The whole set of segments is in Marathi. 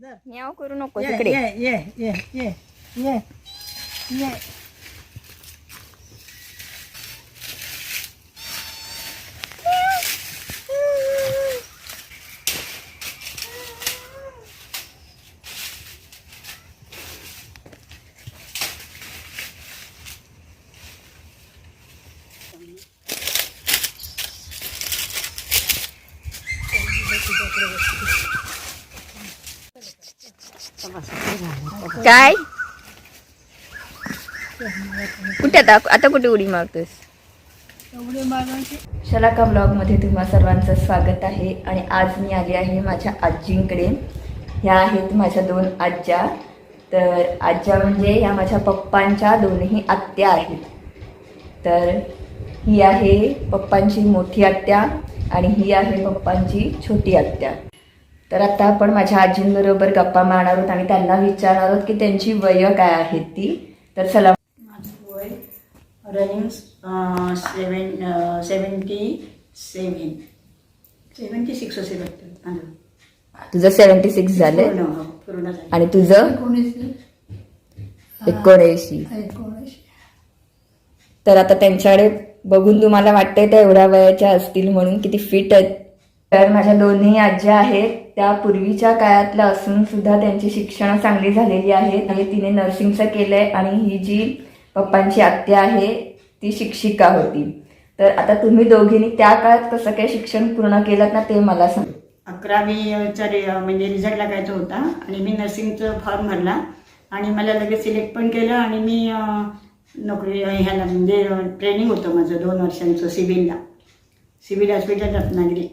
म्याव करू नको ये तिकडे. ये ये ये ये ये. काय? कुठे आता? आता कुठे उडी मारतोस एवढे मागायचे शलाका ब्लॉगमध्ये तुम्हा सर्वांचं स्वागत आहे आणि आज मी आली आहे माझ्या आजींकडे. ह्या आहेत माझ्या दोन आज्या. तर आज्या म्हणजे ह्या माझ्या पप्पांच्या दोनही आत्या आहेत. तर ही आहे पप्पांची मोठी आत्या आणि ही आहे पप्पांची छोटी आत्या. तर आता आपण माझ्या आजींबरोबर गप्पा मारणार आहोत आणि त्यांना विचारणार आहोत की त्यांची वय काय आहेत ती. तर चला. माझं वय running seven seventy seven seventy six असेल तुझं सेवन्टी सिक्स झालंय? पूर्ण झालं. आणि तुझं? एकोणऐंशी. तर आता त्यांच्याकडे बघून तुम्हाला वाटतंय त्या एवढ्या वयाच्या असतील म्हणून किती फिट आहेत. तर माझ्या दोन्ही आज्या आहेत त्या पूर्वीच्या काळातल्या असून सुद्धा त्यांची शिक्षण चांगली झालेली आहेत. आणि तिने नर्सिंगचं केलं आहे आणि ही जी पप्पांची आत्या आहे ती शिक्षिका होती. तर आता तुम्ही दोघींनी त्या काळात कसं काय शिक्षण पूर्ण केलं ना ते मला सांग. अकरावीचा रि म्हणजे रिझल्ट लागायचा होता आणि मी नर्सिंगचं फॉर्म भरला आणि मला लगेच सिलेक्ट पण केलं आणि मी नोकरी ह्याला म्हणजे ट्रेनिंग होतं माझं दोन वर्षांचं सिव्हिलला सिव्हिल हॉस्पिटल रत्नागिरी.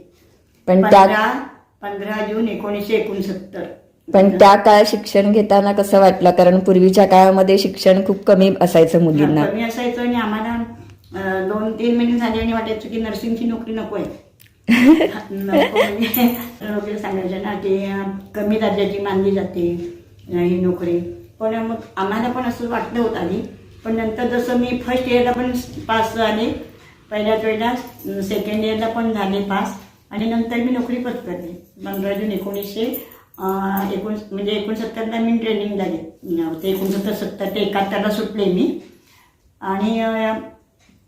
पण त्या पंधरा पंधरा जून एकोणीसशे एकोणसत्तर. पण त्या काळात शिक्षण घेताना कसं वाटलं? कारण पूर्वीच्या काळामध्ये शिक्षण खूप कमी असायचं मुलींना. कमी असायचं आणि आम्हाला अं, दोन तीन महिने झाले आणि वाटायचं की नर्सिंगची नोकरी नको आहे. नको म्हणजे लोक सांगायचे ना की अं, कमी दर्जाची मानली जाते अं, ही नोकरी. पण मग आम्हाला पण असं वाटलं होतं आधी. पण नंतर जसं मी फर्स्ट इयरला पण पास झाले पहिल्याच वेळेला सेकंड इयरला पण झाले पास आणि नंतर मी नोकरी पत्करली पंधरा जून एकोणीसशे अं, एकोण म्हणजे एकोणसत्तरला मी ट्रेनिंग झाली. ते एकोणसत्तर सत्तर ते एकाहत्तरला सुटले मी. आणि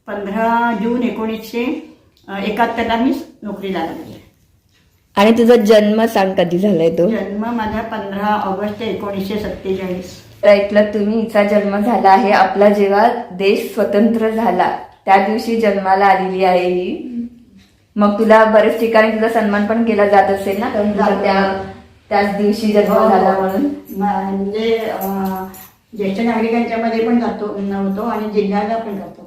पंधरा जून एकोणीसशे एकाहत्तरला मी नोकरीला लागले. आणि तुझा जन्म सांग कधी झालाय तो? जन्म माझा पंधरा ऑगस्ट एकोणीसशे सत्तेचाळीस. ऐकलं तुम्ही हिचा जन्म झाला आहे. आपला जेव्हा देश स्वतंत्र झाला त्या दिवशी जन्माला आलेली आहे ही. मग तुला बरेच ठिकाणी तुझा सन्मान पण केला जात असेल ना? कारण तुझा त्या त्याच दिवशी जन्म झाला म्हणून. म्हणजे अं, ज्येष्ठ नागरिकांच्या मध्ये पण जातो नव्हतो आणि जिल्ह्याला पण जातो.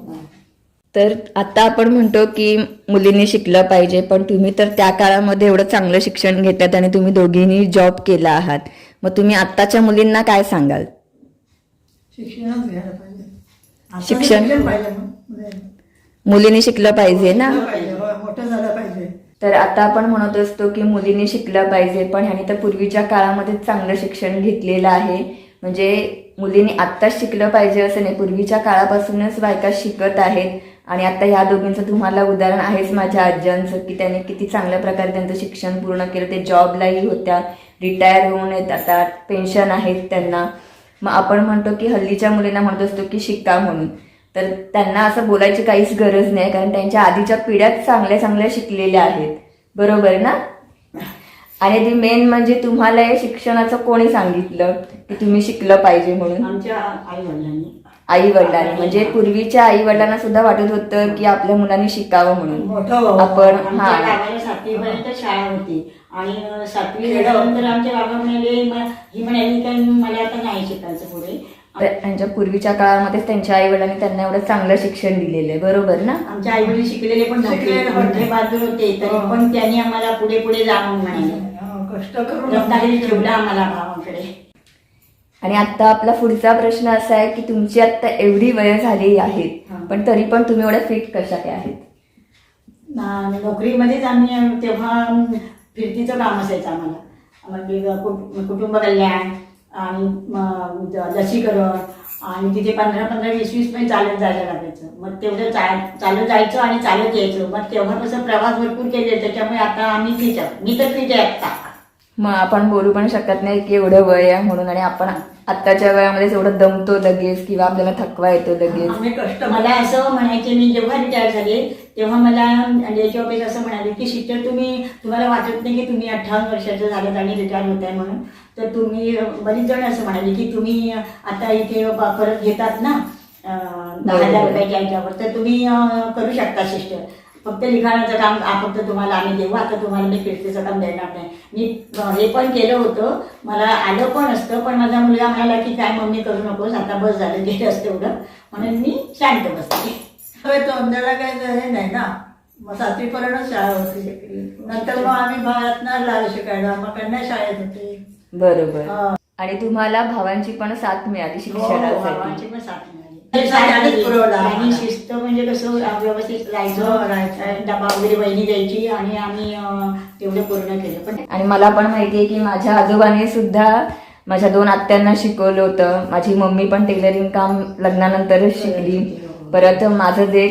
तर आता आपण म्हणतो की मुलींनी शिकलं पाहिजे पण तुम्ही तर त्या काळामध्ये एवढं चांगलं शिक्षण घेतलं आणि तुम्ही दोघींनी जॉब केला आहात. मग तुम्ही आत्ताच्या मुलींना काय सांगाल? शिक्षणच घ्यायला पाहिजे. आता शिक्षण? पाहिजे मुलांनी. शिकलं पाहिजे ना? शिकलं पाहिजे, होय, मोठं झालं पाहिजे. तर आता आपण म्हणत असतो की मुलीने शिकलं पाहिजे पण ह्याने तर पूर्वीच्या काळामध्ये चांगलं शिक्षण घेतलेलं आहे. म्हणजे मुलीने आत्ताच शिकलं पाहिजे असं नाही. पूर्वीच्या काळापासूनच बायका शिकत आहेत. आणि आता ह्या दोघींचं तुम्हाला उदाहरण आहेच माझ्या आज्यांचं की त्यांनी किती चांगल्या प्रकारे त्यांचं शिक्षण पूर्ण केलं. ते जॉबलाही होत्या रिटायर होऊन येत आता पेन्शन आहेत त्यांना. मग आपण म्हणतो की हल्लीच्या मुलींना म्हणत असतो की शिका म्हणून. तर त्यांना असं बोलायची काहीच गरज नाही कारण त्यांच्या आधीच्या पिढ्याच चांगल्या चांगल्या शिकलेल्या आहेत. बरोबर ना? आणि ती मेन म्हणजे तुम्हाला हे शिक्षणाचं कोणी सांगितलं की तुम्ही शिकलं पाहिजे म्हणून? आमच्या आई वडिलांनी आई वडिलांनी म्हणजे पूर्वीच्या आई वडिलांना सुद्धा वाटत होतं की आपल्या मुलांनी शिकावं म्हणून. व्हावं. आपण हा. सातवीपर्यंत शाळा होती. आणि सातवी आमच्या बाबा म्हणाले "म- ही म्हणाली का मला आता नाही शिकायचं पुढे. त्यांच्या पूर्वीच्या काळामध्येच त्यांच्या आई वडिलांनी त्यांना एवढं चांगलं शिक्षण दिलेलं आहे बरोबर ना? आमच्या आई वडील शिकलेले पण शिकलेले नव्हते. मोठे बाजू होते तरी हो. पण त्यांनी आम्हाला पुढे पुढे जा म्हणून म्हणाले हा, कष्ट करून ठेवला आम्हाला भावाकडे. आणि आता आपला पुढचा प्रश्न असा आहे की तुमची आता एवढी वय झाली आहेत हा. पण तरी पण तुम्ही एवढ्या फिट कशा काय आहेत? ना- नोकरीमध्येच आम्ही तेव्हा फिरतीचं काम असायचं आम्हाला. कुट- कुटुंब कल्याण आणि लसीकरण आणि तिथे पंधरा पंधरा वीस वीस पण चालत जायला लागायचं मग तेवढं चा- चालत जायचं आणि चालत यायचं. मग तेव्हा कसं प्रवास भरपूर केले. त्याच्यामुळे आता आम्ही आहोत मी तर फिट आहे आत्ता मग आपण बोलू पण शकत नाही की एवढं वय आहे म्हणून आणि आपण आत्ताच्या वयामध्ये एवढं दमतो लगेच किंवा आपल्याला थकवा येतो लगेच. कष्ट मला असं म्हणायचे मी जेव्हा रिटायर झाले तेव्हा मला याच्या ऑफिस असं म्हणाले की सिस्टर तुम्ही तुम्हाला वाटत नाही की तुम्ही अठ्ठावन्न वर्षाचं झालं आणि रिटायर होत आहे म्हणून. तर तुम्ही बरीच जण असं म्हणाले की तुम्ही आता इथे परत घेतात ना दहा हजार. रुपयाच्या ह्याच्यावर तर तुम्ही करू शकता सिस्टर फक्त लिखाणाचं काम फक्त तुम्हाला आम्ही देऊ. आता तुम्हाला मी फिरतीचं काम देणार नाही. मी हे पण केलं होतं. मला आलं पण असतं पण माझा मुलगा म्हणाला की काय मम्मी करू नकोस आता बस झालं गेलं असतं एवढं म्हणून मी शांत बसते होय तो आमच्याला काही हे नाही ना मग सातवीपर्यंत शाळा होती नंतर मग आम्ही भारतनार लागलो शिकायला मग कन्या शाळेत होते बरोबर हा. आणि तुम्हाला भावांची पण साथ मिळाली शिक्षणासाठी भावांची पण साथ मिळाली. आणि. शिस्त म्हणजे कसं व्यवस्थित हो, राहायचं डबा वगैरे बहिणी द्यायची आणि आम्ही तेवढं पूर्ण केलं पण आणि मला पण माहिती आहे की माझ्या आजोबाने सुद्धा माझ्या दोन आत्यांना शिकवलं होतं माझी मम्मी पण टेलरिंग काम लग्नानंतरच शिकली परत माझं जे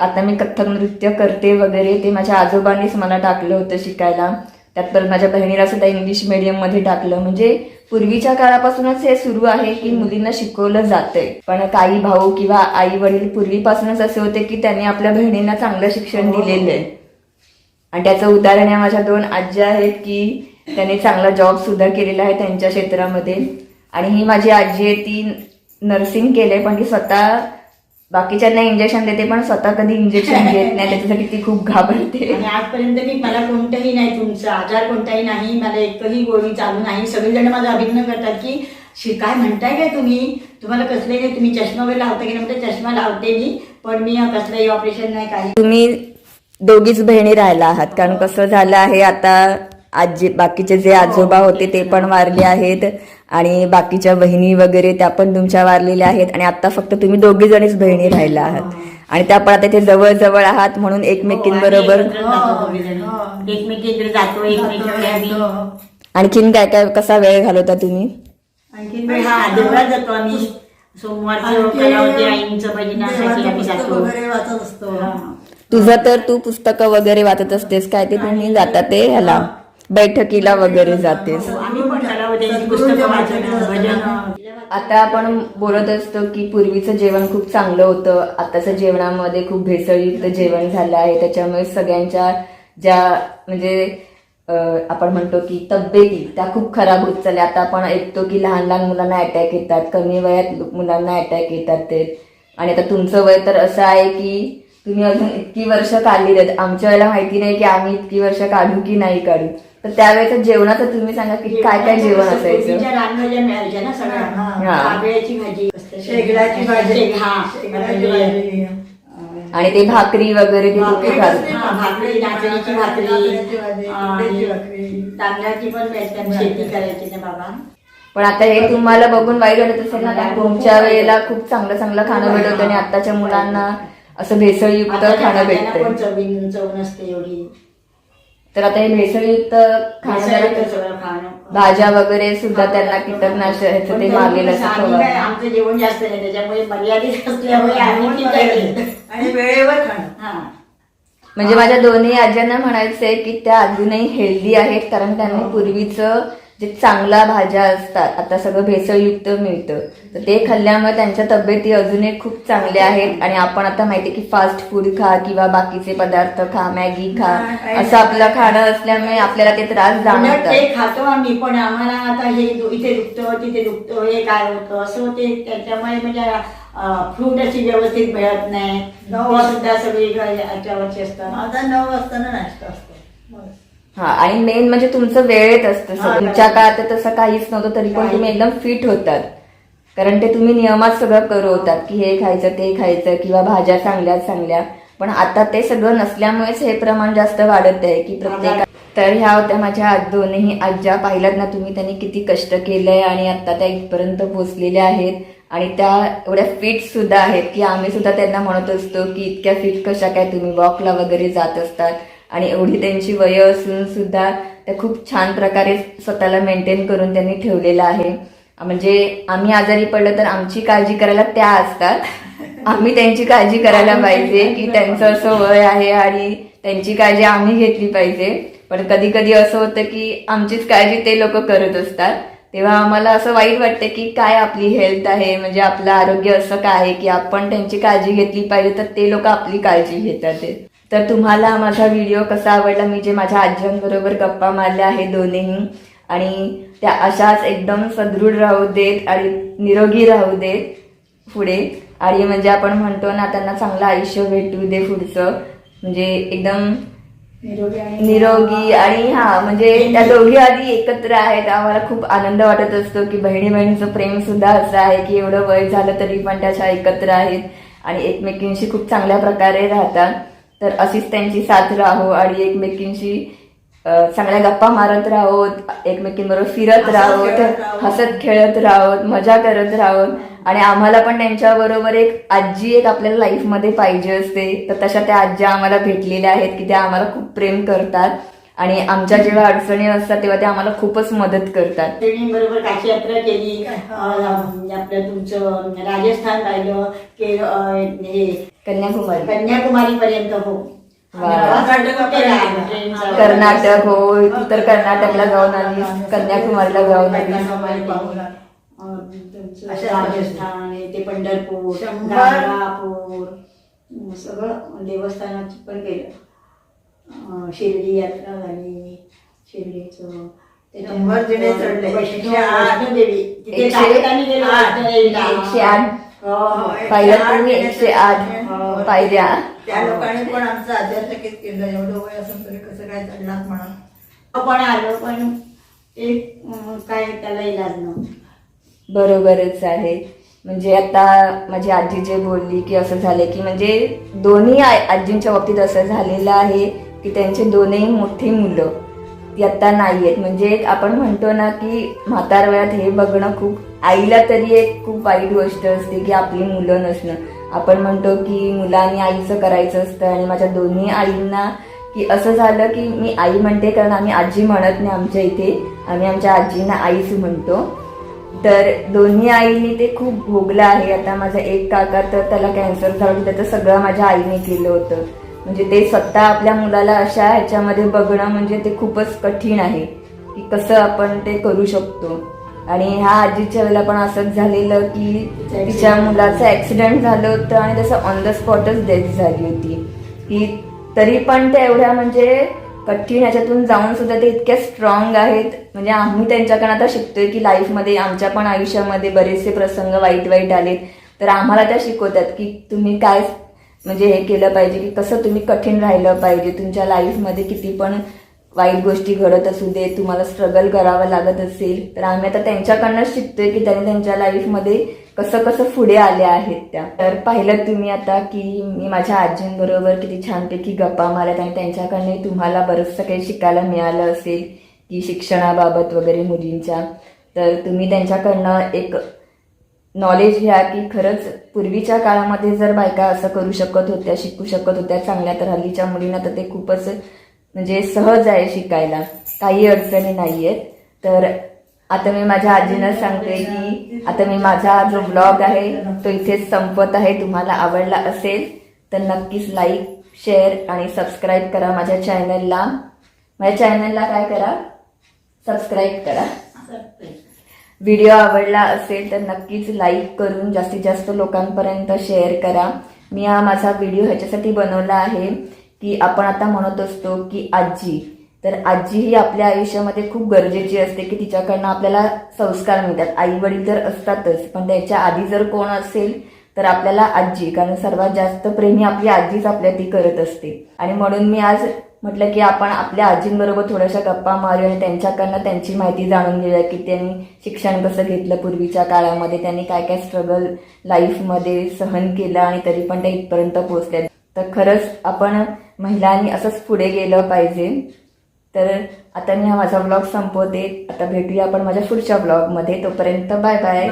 आता मी कथ्थक नृत्य करते वगैरे ते माझ्या आजोबांनीच मला टाकलं होतं शिकायला. त्यात परत माझ्या बहिणीला सुद्धा इंग्लिशमध्ये टाकलं. म्हणजे पूर्वीच्या काळापासूनच हे सुरू आहे की मुलींना शिकवलं जातंय. पण काही भाऊ किंवा आई वडील पूर्वीपासूनच असे होते की त्यांनी आपल्या बहिणींना चांगलं शिक्षण दिलेलं आहे आणि त्याचं उदाहरण आहे माझ्या दोन आज्या आहेत की त्यांनी चांगला जॉब सुद्धा केलेला आहे त्यांच्या क्षेत्रामध्ये. आणि ही माझी आजी आहे ती नर्सिंग केलंय पण ती स्वतः बाकीच्यांना इंजेक्शन देते पण स्वतः कधी इंजेक्शन घेत नाही त्याच्यासाठी ती खूप घाबरते. आणि आजपर्यंत मी मला कोणतंही नाही तुमचा आजार कोणताही नाही मला एकही गोळी चालू नाही. सगळेजण माझं अभिनय करतात की "शी, काय म्हणताय काय तुम्ही? तुम्हाला कसले नाही तुम्ही चष्मा वगैरे लावता की नाही? म्हणते चष्मा लावते मी पण मी कसलंही ऑपरेशन नाही काही तुम्ही दोघीच बहिणी राहिला आहात कारण कसं झालं आहे आता आजी बाकीचे जे आजोबा होते ते पण वारले आहेत. आणि बाकीच्या बहिणी वगैरे त्या पण तुमच्या वारलेल्या आहेत. आणि आता फक्त तुम्ही दोघी जणीच बहिणी राहिला आहात. आणि त्या पण आता इथे जवळ जवळ आहात म्हणून एकमेकींबरोबर हो, एकत्रच जातो दोघीजणी. एकमेकीकडे जातो एकमेकीकडे आम्ही. आणखीन काय काय कसा वेळ घालवता तुम्ही? आणखी हा देवळात जातो आम्ही. सोमवारचं कलावती आईंचं भजनासाठी आम्ही पुस्तक जातो. वगैरे वाचत असतो. हा. तुझं तर तू पुस्तकं वगैरे वाचत असतेस. काय ते तुम्ही जाता ते ह्याला? बैठकीला वगैरे जातेस आम्ही पण कलावतीची पुस्तकं वाचणं भजन. आता आपण बोलत असतो की पूर्वीचं जेवण खूप चांगलं होतं. आताच्या जेवणामध्ये खूप भेसळयुक्त जेवण झालं आहे. त्याच्यामुळे सगळ्यांच्या ज्या म्हणजे आपण म्हणतो की तब्येती त्या खूप खराब होत चालल्या. आता आपण ऐकतो की लहान लहान मुलांना अटॅक येतात. कमी वयात मुलांना अटॅक येतात ते. आणि आता तुमचं वय तर असं आहे की तुम्ही अजून इतकी वर्ष काढली आहेत आमच्या वेळेला माहिती नाही की आम्ही इतकी वर्ष काढू की नाही काढू. तर त्यावेळेचं जेवणाचं तुम्ही सांगा की काय काय जेवण असायचं? पूर्वीच्या रानभाज्या मिळायच्या ना सगळ्या. हा. आंब्याची भाजी शेगडाची भाजी. शेग- हा. शेगडाची भाजी. आणि ते भाकरी वगैरे ते तुम्ही भाकरी? हा, भाकरी नाचणीची. तांदळाची पण शेती करायची ना बाबा. पण आता हे तुम्हाला बघून वाईट वाटत असेल ना कारण तुमच्या वेळेला खूप चांगलं चांगलं खाणं भेटत आणि आताच्या मुलांना असं भेसळयुक्त खाणं भाज्यांना पण भेटतंय चवी चव नसते एवढी. तर आता हे भेसळयुक्त खाणं सगळं भाज्या वगैरे सुद्धा त्यांना कीटकनाशक ह्याचं ते पण तरी असं आम्ही काय, फवारणी. आमचं जेवण जास्त नाही त्याच्यामुळे मर्यादित असल्यामुळे आम्ही ठीक आहे. आणि वेळेवर खाणं. हा. म्हणजे माझ्या दोन्ही आज्यांना म्हणायचंय की त्या अजूनही हेल्दी आहेत कारण त्यांनी पूर्वीचं जे चांगल्या भाज्या असतात आता सगळं भेसळयुक्त मिळतं. तर ते खाल्ल्यामुळे त्यांच्या तब्येती अजूनही खूप चांगल्या आहेत आणि आपण आता माहिती की फास्ट फूड खा किंवा बाकीचे पदार्थ खा मॅगी खा असं आपलं खाणं असल्यामुळे आपल्याला ते त्रास उलट जाणवतात. ते खातो आम्ही पण आम्हाला आता हे इथे दुखतं तिथे दुखतं हे काय होतं असं ते त्याच्यामुळे म्हणजे फ्रूट अशी व्यवस्थित मिळत नाही. नऊ ती सुद्धा सगळी याच्यावरची असतात. माझा नऊ वाजता नाश्ता असतो. हा आणि मेन म्हणजे तुमचं वेळेत असतं. सगळं. तुमच्या काळात तर तसं काहीच नव्हतं तरी पण तुम्ही एकदम फिट होतात. कारण ते तुम्ही नियमात सगळं करू होतात की हे खायचं ते खायचं किंवा भाज्या चांगल्या चांगल्या पण आता ते सगळं नसल्यामुळेच हे प्रमाण जास्त वाढत आहे की प्रत्येक तर ह्या होत्या माझ्या आज दोन्ही आज्या. पाहिल्यात ना तुम्ही त्यांनी किती कष्ट केलंय आणि आता त्या इथपर्यंत पोहोचलेल्या आहेत. आणि त्या एवढ्या फिट सुद्धा आहेत की आम्ही सुद्धा त्यांना म्हणत असतो की इतक्या फिट कशा काय तुम्ही वॉकला वगैरे जात असतात. आणि एवढी त्यांची वय असून सुद्धा त्या खूप छान प्रकारे स्वतःला मेंटेन करून त्यांनी ठेवलेलं आहे. म्हणजे आम्ही आजारी पडलं तर आमची काळजी करायला त्या असतात. आम्ही त्यांची काळजी करायला पाहिजे की त्यांचं असं वय आहे आणि त्यांची काळजी आम्ही घेतली पाहिजे. पण कधी कधी असं होतं की आमचीच काळजी ते लोक करत असतात. तेव्हा आम्हाला असं वाईट वाटतं की काय आपली हेल्थ आहे म्हणजे आपलं आरोग्य असं काय आहे की आपण त्यांची काळजी घेतली पाहिजे तर ते लोक आपली काळजी घेतात. तर तुम्हाला माझा व्हिडिओ कसा आवडला? मी जे माझ्या आज्यांबरोबर गप्पा मारल्या आहे दोन्हीही. आणि त्या अशाच एकदम सदृढ राहू देत आणि निरोगी राहू देत पुढे. आणि म्हणजे आपण म्हणतो ना त्यांना चांगलं आयुष्य भेटू दे पुढचं. म्हणजे एकदम निरोगी आणि हा म्हणजे त्या दोघी आधी एकत्र आहेत. आम्हाला खूप आनंद वाटत असतो की बहिणी बहिणीचं प्रेम सुद्धा असं आहे की एवढं वय झालं तरी पण त्याच्या एकत्र आहेत. आणि एकमेकींशी खूप चांगल्या प्रकारे राहतात. तर अशीच त्यांची साथ राहो आणि एकमेकींशी चांगल्या गप्पा मारत राहोत एकमेकींबरोबर फिरत राहोत. हसत खेळत राहोत मजा करत राहोत आणि आम्हाला पण त्यांच्याबरोबर एक आजी एक आपल्याला लाईफमध्ये पाहिजे असते. तर तशा त्या आज्या आम्हाला भेटलेल्या आहेत की त्या आम्हाला खूप प्रेम करतात. आणि आमच्या जेव्हा अडचणी असतात तेव्हा त्या आम्हाला खूपच मदत करतात. बरोबर काशी यात्रा केली अं, आपलं तुमचं राजस्थान अं, हे कन्याकुमारी. कन्याकुमारी पर्यंत हो. कर्नाटक कर्नाटक हो. तू तर कर्नाटकला जाऊन आलीस. कन्याकुमारीला जाऊन आलीस. कन्याकुमारी पाहून. आलो. राजस्थान ते पंढरपूर. गाणगापूर सगळं देवस्थानात पण केलं. अं, शिर्डी यात्रा झाली शिर्डीचं शंभर जिने चढले. वैष्णो- एकशे आठ. वैष्णोदेवी तिथे एकशे नागरिकांनी गेलो आठ. वैष्णोदेवीला. एकशे आठ. हो, हो. एकशे आठ हो. पायऱ्या त्या लोकांनी पण आमचं केलं एवढं वय असून तरी कसं काय चढलात म्हणा पण आलो पण अं, काय त्याला इलाज नव्हता बरोबरच आहे म्हणजे आता माझी आजी जे बोलली की असं झालं की म्हणजे दोन्ही आ- आजींच्या बाबतीत असं झालेलं आहे की त्यांचे दोनही मोठी मुलं ती आत्ता नाही आहेत म्हणजे एक आपण म्हणतो ना की म्हातार वयात हे बघणं खूप आईला तरी एक खूप वाईट गोष्ट असते की आपली मुलं नसणं. आपण म्हणतो की मुलांनी आईचं करायचं असतं आणि माझ्या दोन्ही आईंना की असं झालं की मी आई म्हणते कारण आम्ही आजी म्हणत नाही आमच्या इथे. आम्ही आमच्या आजींना आईच म्हणतो. तर दोन्ही आईने ते खूप भोगलं आहे. आता माझा एक काका तर त्याला कॅन्सर झाला त्याचं सगळं माझ्या आईने केलं होतं. म्हणजे ते स्वतः आपल्या मुलाला अशा ह्याच्यामध्ये बघणं म्हणजे ते खूपच कठीण आहे. की कसं आपण ते करू शकतो. आणि ह्या आजीच्या वेळेला पण असंच झालेलं की तिच्या मुलाचं ऍक्सिडेंट झालं होतं आणि त्याचं ऑन द स्पॉटच डेथ झाली होती. की तरी पण त्या एवढ्या म्हणजे कठीण ह्याच्यातून जाऊन सुद्धा ते इतक्या स्ट्रॉंग आहेत. म्हणजे आम्ही त्यांच्याकडे आता शिकतोय की लाईफमध्ये आमच्या पण आयुष्यामध्ये बरेचसे प्रसंग वाईट वाईट आलेत. तर आम्हाला त्या शिकवतात की तुम्ही काय म्हणजे हे केलं पाहिजे की कसं तुम्ही कठीण राहिलं पाहिजे. तुमच्या लाईफमध्ये किती पण वाईट गोष्टी घडत असू दे तुम्हाला स्ट्रगल करावं लागत असेल तर आम्ही आता त्यांच्याकडनं शिकतोय की त्यांनी त्यांच्या लाईफमध्ये कसं कसं पुढे आल्या आहेत त्या. तर पाहिलं तुम्ही आता की मी माझ्या आजींबरोबर किती छानपैकी गप्पा मारत आणि त्यांच्याकडनं तुम्हाला बरंचसं काही शिकायला मिळालं असेल की शिक्षणाबाबत वगैरे मुलींच्या. तर तुम्ही त्यांच्याकडनं एक नॉलेज घ्या की खरंच पूर्वीच्या काळामध्ये जर बायका असं करू शकत होत्या शिकू शकत होत्या चांगल्या तर हल्लीच्या मुलींना तर ते खूपच म्हणजे सहज आहे शिकायला. काही अडचणी नाही आहेत तर आता मी माझ्या आजीनं सांगते की आता मी माझा जो ब्लॉग आहे तो इथेच संपत आहे. तुम्हाला आवडला असेल तर नक्कीच लाईक शेअर आणि सबस्क्राईब करा माझ्या चॅनलला माझ्या चॅनलला काय करा? सबस्क्राईब करा. व्हिडिओ आवडला असेल तर नक्कीच लाईक करून जास्तीत जास्त लोकांपर्यंत शेअर करा. मी हा माझा व्हिडिओ ह्याच्यासाठी बनवला आहे की आपण आता म्हणत असतो की आजी. तर आजी ही आपल्या आयुष्यामध्ये खूप गरजेची असते की तिच्याकडनं आपल्याला संस्कार मिळतात. आई वडील तर असतातच पण त्याच्या आधी जर कोण असेल तर आपल्याला आजी कारण सर्वात जास्त प्रेमी आपली आजीच आपल्या ती करत असते. आणि म्हणून मी आज म्हटलं की आपण आपल्या आजींबरोबर थोड्याशा गप्पा मारू आणि त्यांच्याकडनं त्यांची माहिती जाणून घेऊया की त्यांनी शिक्षण कसं घेतलं पूर्वीच्या काळामध्ये त्यांनी काय काय स्ट्रगल लाईफमध्ये सहन केलं आणि तरी पण ते इथपर्यंत पोहोचले तर खरंच आपण महिलांनी असंच पुढे गेलं पाहिजे. तर आता मी हा माझा ब्लॉग संपवते. आता भेटूया आपण माझ्या पुढच्या ब्लॉगमध्ये तोपर्यंत बाय बाय